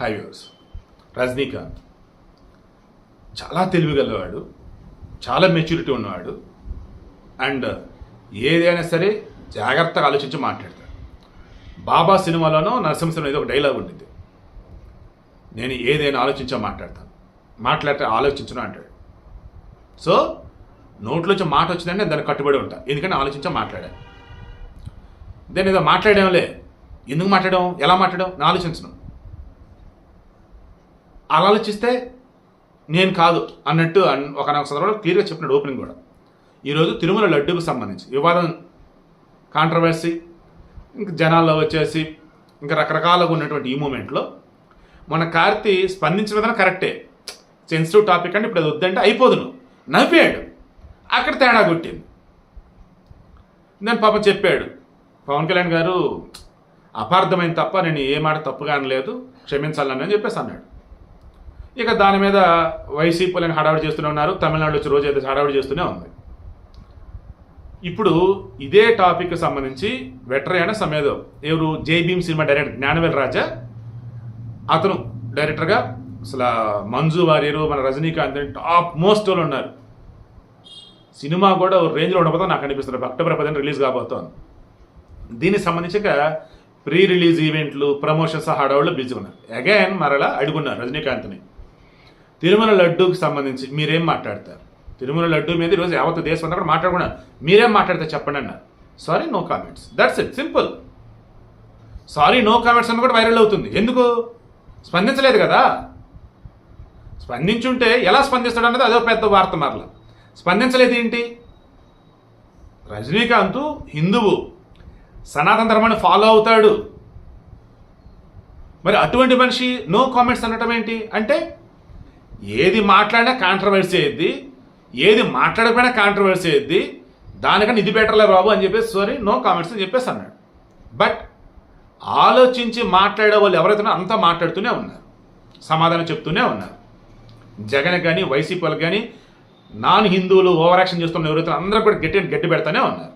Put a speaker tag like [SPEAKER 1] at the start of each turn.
[SPEAKER 1] High viewers Rajinikanth చాలా తెలివిగలవాడు చాలా maturity ఉన్నవాడు అండ్ ఏదైనా సరే జాగ్రత్తగా ఆలోచించి మాట్లాడతాడు. బాబా సినిమాలోనో నరసింహ ఏదో ఒక డైలాగ్ ఉండింది నేను ఏదైనా ఆలోచించా మాట్లాడతాను. మాట్లాడితే ఆలోచించను అంటాడు. సో నోట్లోంచి మాట వచ్చిందంటే దానికి కట్టుబడి ఉంటా. ఎందుకంటే ఆలోచించా మాట్లాడాను దాన్ని ఏదో మాట్లాడాంలే ఎందుకు మాట్లాడడం ఎలా మాట్లాడడం నేను ఆలోచించను. అలా ఆలోచిస్తే నేను కాదు అన్నట్టు అన్- ఒక సందర్భంలో క్లియర్గా చెప్పినాడు ఓపెనింగ్ కూడా. ఈరోజు తిరుమల లడ్డూకు సంబంధించి వివాదం కాంట్రవర్సీ ఇంకా జనాల్లో వచ్చేసి ఇంకా రకరకాలుగా ఉన్నటువంటి ఈ మూమెంట్లో మన కార్తీ స్పందించిన విధానం కరెక్టే. సెన్సిటివ్ టాపిక్ అంటే ఇప్పుడు అది వద్దంటే అయిపోదు నువ్వు నవ్వాడు. అక్కడ తేడా కొట్టింది. నేను పాపం చెప్పాడు. పవన్ కళ్యాణ్ గారు అపార్థమైన తప్ప నేను ఏ మాట తప్పుగా అనలేదు క్షమించాలని అని చెప్పేసి అన్నాడు. ఇక దాని మీద వైసీపీలను హడావిడి చేస్తూనే ఉన్నారు. తమిళనాడు వచ్చి రోజు అయితే హడావిడి చేస్తూనే ఉంది. ఇప్పుడు ఇదే టాపిక్ సంబంధించి వెటరయాన సమేదో ఎవరు జైభీమ్ సినిమా డైరెక్టర్ జ్ఞానవేల్ రాజా అతను డైరెక్టర్గా అసలు మంజు వారియరు మన రజనీకాంత్ అని టాప్ మోస్ట్ వాళ్ళు ఉన్నారు. సినిమా కూడా ఓ రేంజ్లో ఉండబోతుందో నాకు అనిపిస్తుంది. అక్టోబర్ పదిహేను రిలీజ్ కాబోతోంది. దీనికి సంబంధించి ప్రీ రిలీజ్ ఈవెంట్లు ప్రమోషన్స్ హడావుళ్ళు బిజీ ఉన్నారు. అగైన్ మరలా అడుగున్నారు రజనీకాంత్ని. తిరుమల లడ్డూకి సంబంధించి మీరేం మాట్లాడతారు? తిరుమల లడ్డూ మీద ఈరోజు యావత్ దేశం అంతా కూడా మాట్లాడకుండా మీరేం మాట్లాడితే చెప్పండి అన్నారు. Sorry no comments that's it simple sorry no comments అని కూడా వైరల్ అవుతుంది. ఎందుకు? స్పందించలేదు కదా? స్పందించుంటే ఎలా స్పందిస్తాడు అన్నది అదో పెద్ద వార్త మరల. స్పందించలేదు ఏంటి? రజనీకాంత్ హిందువు. సనాతన ధర్మాన్ని ఫాలో అవుతాడు. మరి అటువంటి మనిషి నో కామెంట్స్ అనటం ఏంటి? అంటే ఏది మాట్లాడినా కాంట్రవర్సీ అయ్యిద్ది ఏది మాట్లాడకపోయినా కాంట్రవర్సీ అయ్యిద్ది దానికన్నా ఇది బెటర్లే బాబు అని చెప్పేసి సారీ నో కామెంట్స్ అని చెప్పేసి అన్నాడు. బట్ ఆలోచించి మాట్లాడే వాళ్ళు ఎవరైతే అంతా మాట్లాడుతూనే ఉన్నారు. సమాధానం చెప్తూనే ఉన్నారు. జగన్ కానీ వైసీపీ వాళ్ళు కానీ నాన్ హిందువులు ఓవరాక్షన్ చేస్తున్న ఎవరైతే అందరూ కూడా గట్టి గట్టి పెడతానే ఉన్నారు.